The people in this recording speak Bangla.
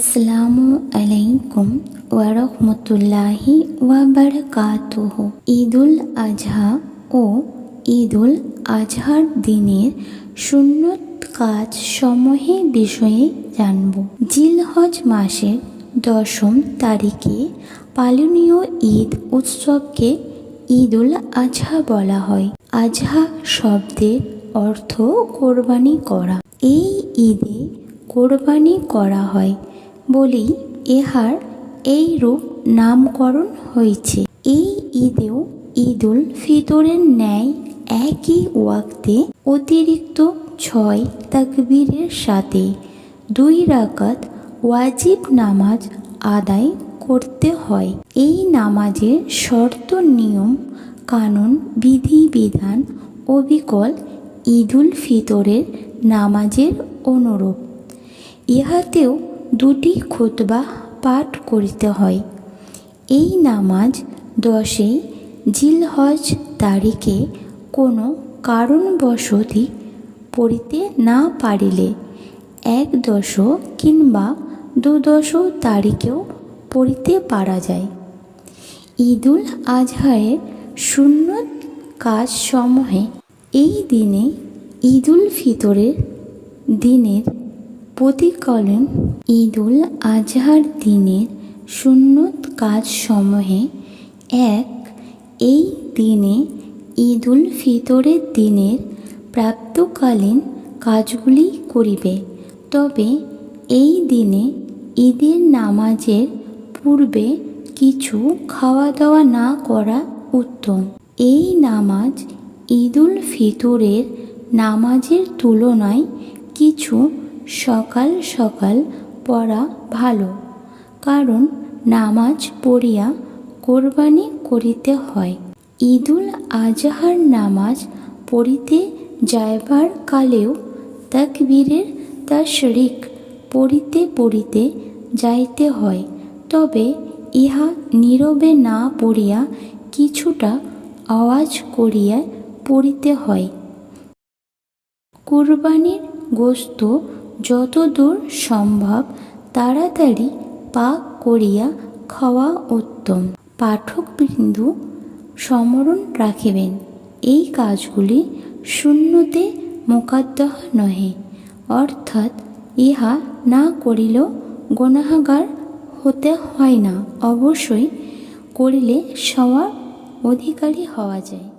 আসসালামু আলাইকুম ওয়ারহমতুল্লাহি ওয়াবারকাতুহ ঈদুল আজহা ও ঈদুল আজহার দিনের সুন্নত কাজ সমূহের বিষয়ে জানব। জিলহজ মাসের দশম তারিখে পালনীয় ঈদ উৎসবকে ঈদুল আজহা বলা হয়। আজহা শব্দের অর্থ কোরবানি করা। এই ঈদে কোরবানি করা হয়। বলেই এহার এই রূপ নামকরণ হয়েছে এই ঈদেও ঈদুল ফিতরের ন্যায় একই ওয়াক্তে অতিরিক্ত ছয় তাকবীরের সাথে দুই রাকাত ওয়াজিব নামাজ আদায় করতে হয়। এই নামাজের শর্ত, নিয়ম, কানুন বিধিবিধান অবিকল ঈদুল ফিতরের নামাজের অনুরূপ। ইহাতেও দুটি খুতবা পাঠ করিতে হয়। এই নামাজ দশই জিলহজ তারিখে কোনো কারণবশতি পড়িতে না পারিলে এক দশ কিংবা দুদশ তারিখেও পড়িতে পারা যায়। ঈদুল আজহায়ের সুন্নত কাজসমূহে এই দিনে ঈদুল ফিতরের দিনের প্রতিকালীন ঈদুল আজহার দিনের সুন্নত কাজসমূহে এক, এই দিনে ঈদুল ফিতরের দিনের প্রাপ্তকালীন কাজগুলি করিবে। তবে এই দিনে ঈদের নামাজের পূর্বে কিছু খাওয়া দাওয়া না করা উত্তম। এই নামাজ ঈদুল ফিতরের নামাজের তুলনায় কিছু সকাল সকাল পড়া ভালো, কারণ নামাজ পড়িয়া কোরবানি করিতে হয়। ঈদুল আজহার নামাজ পড়িতে যাইবার কালেও তাকবীরের তাশরিক পড়িতে পড়িতে যাইতে হয়, তবে ইহা নীরবে না পড়িয়া কিছুটা আওয়াজ করিয়া পড়িতে হয়। কুরবানির গোস্ত যতদূর সম্ভব তাড়াতাড়ি পাক করিয়া খাওয়া উত্তম। পাঠকবৃন্দু সমরণ রাখিবেন। এই কাজগুলি শূন্যতে মোকাদ্দাহ নহে, অর্থাৎ ইহা না করিলেও গণাহাগার হতে হয় না। অবশ্যই করিলে সবার অধিকারী হওয়া যায়।